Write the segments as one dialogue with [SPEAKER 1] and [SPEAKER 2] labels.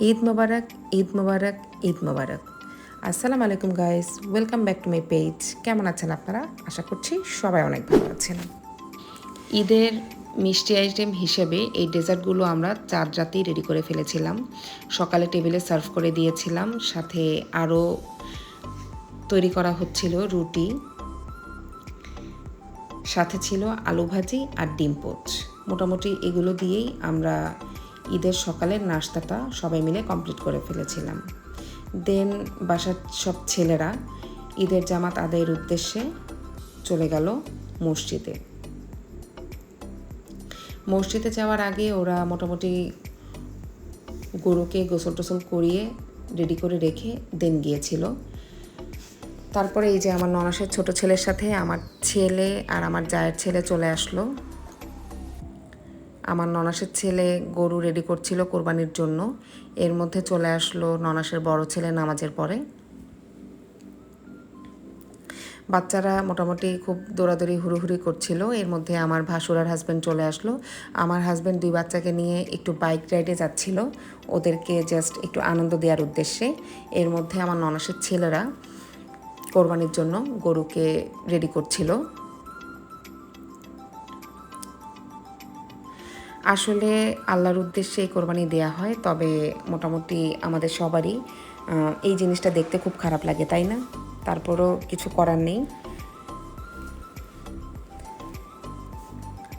[SPEAKER 1] ঈদ মোবারক ঈদ মোবারক ঈদ মোবারক। আসসালামু আলাইকুম guys welcome back to my page কেমন আছেন আপনারা? আশা করছি সবাই অনেক ভালো আছেন। ঈদের মিষ্টি আইটেম হিসেবে এই ডেজার্টগুলো আমরা চার রাতেই রেডি করে ফেলেছিলাম। সকালে টেবিলে সার্ভ করে দিয়েছিলাম, সাথে আরও তৈরি করা হচ্ছিল রুটি। সাথে ছিল আলু ভাজি আর ডিম পোচ। মোটামুটি এগুলো দিয়েই আমরা ঈদের সকালের নাস্তাটা সবাই মিলে কমপ্লিট করে ফেলেছিলাম। দেন বাসার সব ছেলেরা ঈদের জামাত আদায়ের উদ্দেশ্যে চলে গেল মসজিদে। মসজিদে যাওয়ার আগে ওরা মোটামুটি গরুকে গোসল টোসল করিয়ে রেডি করে রেখে দেন গিয়েছিল। তারপরে এই যে আমার ননাসের ছোট ছেলের সাথে আমার ছেলে আর আমার জায়ের ছেলে চলে আসলো। আমার ননাসের ছেলে গরু রেডি করছিল কোরবানির জন্য। এর মধ্যে চলে আসলো ননাসের বড় ছেলে নামাজের পরে। বাচ্চারা মোটামুটি খুব দৌড়াদৌড়ি, হুড়োহুড়ি করছিল। এর মধ্যে আমার ভাসুরার হাজব্যান্ড চলে আসলো। আমার হাজব্যান্ড দুই বাচ্চাকে নিয়ে একটু বাইক রাইডে যাচ্ছিল। ওদেরকে জাস্ট একটু আনন্দ দেওয়ার উদ্দেশ্যে। এর মধ্যে আমার ননাসের ছেলেরা কোরবানির জন্য গরুকে রেডি করছিল। আসলে আল্লাহর উদ্দেশ্যে এই কোরবানি দেয়া হয়, তবে মোটামুটি আমাদের সবারই এই জিনিসটা দেখতে খুব খারাপ লাগে, তাই না? তারপরও কিছু করার নেই।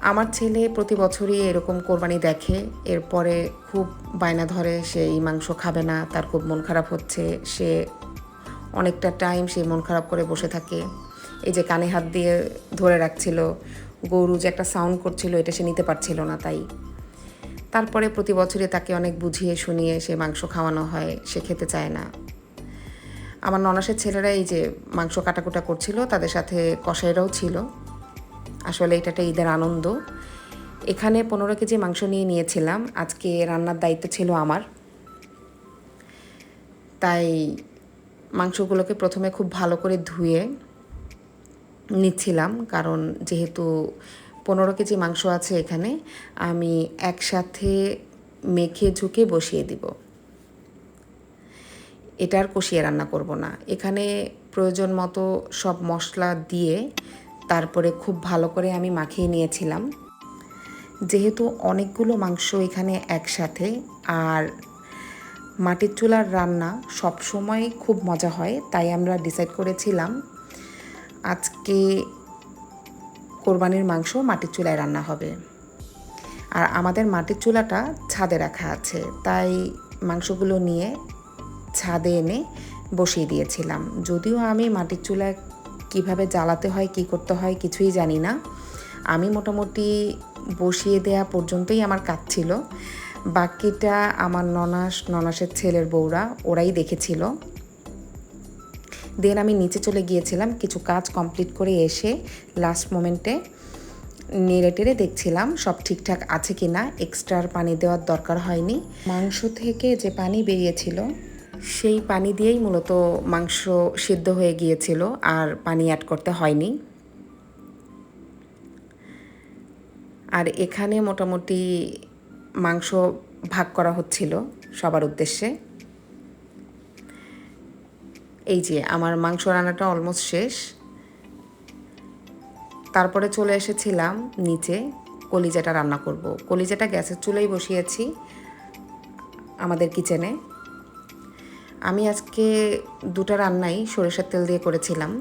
[SPEAKER 1] আমার ছেলে প্রতি বছরই এরকম কোরবানি দেখে, এরপরে খুব বায়না ধরে, সে এই মাংস খাবে না, তার খুব মন খারাপ হচ্ছে, সে অনেকটা টাইম সে মন খারাপ করে বসে থাকে। এই যে কানে হাত দিয়ে ধরে রাখছিল গরু যে একটা সাউন্ড করছিল, এটা সে নিতে পারছিল না তাই। তারপরে প্রতি বছরে তাকে অনেক বুঝিয়ে শুনিয়ে সে মাংস খাওয়ানো হয়, সে খেতে চায় না। আমার ননাসের ছেলেরা এই যে মাংস কাটাকুটা করছিল, তাদের সাথে কষাইরাও ছিল। আসলে এটা একটা ঈদের আনন্দ। এখানে পনেরো কেজি মাংস নিয়ে নিয়েছিলাম, আজকে রান্নার দায়িত্ব ছিল আমার। তাই মাংসগুলোকে প্রথমে খুব ভালো করে ধুয়ে নিচ্ছিলাম, কারণ যেহেতু পনেরো কেজি মাংস আছে এখানে, আমি একসাথে মেখে ঝুঁকে বসিয়ে দিব। এটা আর কষিয়ে রান্না করব না। এখানে প্রয়োজন মতো সব মশলা দিয়ে তারপরে খুব ভালো করে আমি মাখিয়ে নিয়েছিলাম। যেহেতু অনেকগুলো মাংস এখানে একসাথে, আর মাটির চুলার রান্না সব সময় খুব মজা হয়, তাই আমরা ডিসাইড করেছিলাম আজকে কোরবানির মাংস মাটির চুলায় রান্না হবে। আর আমাদের মাটির চুলাটা ছাদে রাখা আছে। তাই মাংসগুলো নিয়ে ছাদে এনে বসিয়ে দিয়েছিলাম। যদিও আমি মাটির চুলায় কীভাবে জ্বালাতে হয়, কি করতে হয় কিছুই জানি না। আমি মোটামুটি বসিয়ে দেয়া পর্যন্তই আমার কাজ ছিল। বাকিটা আমার ননাস, ননাসের ছেলের বউরা ওরাই দেখেছিল। দেন আমি নিচে চলে গিয়েছিলাম, কিছু কাজ কমপ্লিট করে এসে লাস্ট মোমেন্টে নেড়ে টেড়ে দেখছিলাম সব ঠিকঠাক আছে কি না এক্সট্রার পানি দেওয়ার দরকার হয়নি। মাংস থেকে যে পানি বেরিয়েছিল, সেই পানি দিয়েই মূলত মাংস সিদ্ধ হয়ে গিয়েছিল আর পানি অ্যাড করতে হয়নি। আর এখানে মোটামুটি মাংস ভাগ করা হচ্ছিল সবার উদ্দেশ্যে। এই যে আমার মাংস রান্নাটা অলমোস্ট শেষ। তারপরে চলে এসেছিলাম নিচে কলিজাটা রান্না করব। কলিজাটা গ্যাসের চুলেই বসিয়েছি আমাদের কিচেনে। আমি আজকে দুটা রান্নাই সরিষার তেল দিয়ে করেছিলাম।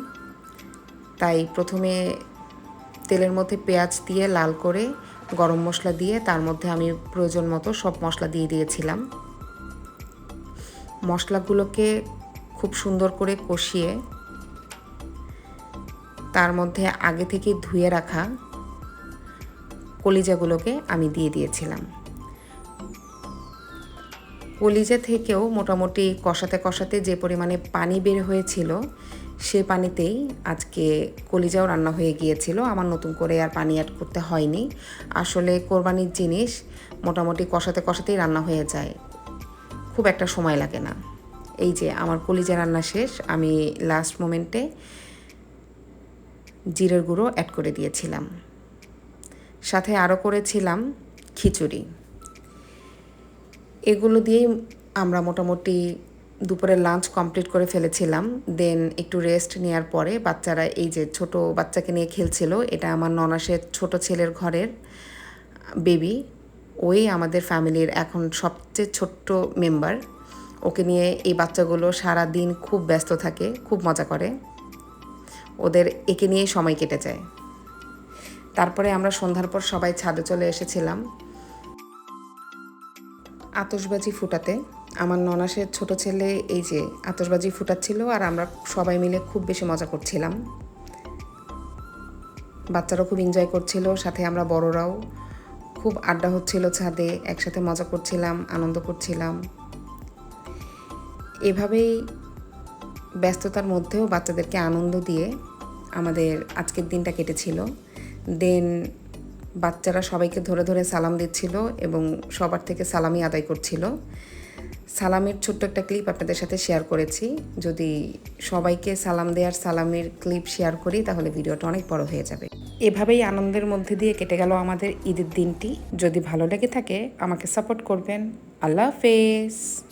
[SPEAKER 1] তাই প্রথমে তেলের মধ্যে পেঁয়াজ দিয়ে লাল করে গরম মশলা দিয়ে তার মধ্যে আমি প্রয়োজন মতো সব মশলা দিয়ে দিয়েছিলাম। মশলাগুলোকে খুব সুন্দর করে কষিয়ে তার মধ্যে আগে থেকে ধুয়ে রাখা কলিজাগুলোকে আমি দিয়ে দিয়েছিলাম। কলিজা থেকেও মোটামুটি কষাতে কষাতে যে পরিমাণে পানি বের হয়েছিল, সে পানিতেই আজকে কলিজাও রান্না হয়ে গিয়েছিল। আমার নতুন করে আর পানি অ্যাড করতে হয়নি। আসলে কোরবানির জিনিস মোটামুটি কষাতে কষাতেই রান্না হয়ে যায়। খুব একটা সময় লাগে না। এই যে আমার কলিজা রান্না শেষ, আমি লাস্ট মোমেন্টে জিরের গুঁড়ো অ্যাড করে দিয়েছিলাম। সাথে আরও করেছিলাম খিচুড়ি। এগুলো দিয়েই আমরা মোটামুটি দুপুরের লাঞ্চ কমপ্লিট করে ফেলেছিলাম। দেন একটু রেস্ট নেওয়ার পরে বাচ্চারা এই যে ছোট বাচ্চাকে নিয়ে খেলছিল, এটা আমার ননাসের ছোট ছেলের ঘরের বেবি ওই আমাদের ফ্যামিলির এখন সবচেয়ে ছোট্ট মেম্বার ওকে নিয়ে এই বাচ্চাগুলো সারা দিন খুব ব্যস্ত থাকে, খুব মজা করে। ওদের একে নিয়েই সময় কেটে যায়। তারপরে আমরা সন্ধ্যার পর সবাই ছাদে চলে এসেছিলাম আতসবাজি ফুটাতে। আমার ননাসের ছোট ছেলে এই যে আতসবাজি ফুটাচ্ছিল আর আমরা সবাই মিলে খুব বেশি মজা করছিলাম। বাচ্চারাও খুব এনজয় করছিল, সাথে আমরা বড়রাও খুব আড্ডা হচ্ছিল ছাদে, একসাথে মজা করছিলাম, আনন্দ করছিলাম। এভাবেই ব্যস্ততার মধ্যেও বাচ্চাদেরকে আনন্দ দিয়ে আমাদের আজকের দিনটা কেটেছিল। দেন বাচ্চারা সবাইকে ধরে ধরে সালাম দিচ্ছিল এবং সবার থেকে সালামি আদায় করছিল। সালামের ছোট্ট একটা ক্লিপ আপনাদের সাথে শেয়ার করেছি। যদি সবাইকে সালাম দেওয়ার সালামের ক্লিপ শেয়ার করি, তাহলে ভিডিওটা অনেক বড় হয়ে যাবে। এভাবেই আনন্দের মধ্যে দিয়ে কেটে গেল আমাদের ঈদের দিনটি। যদি ভালো লেগে থাকে, আমাকে সাপোর্ট করবেন। আল্লাহ হাফেজ।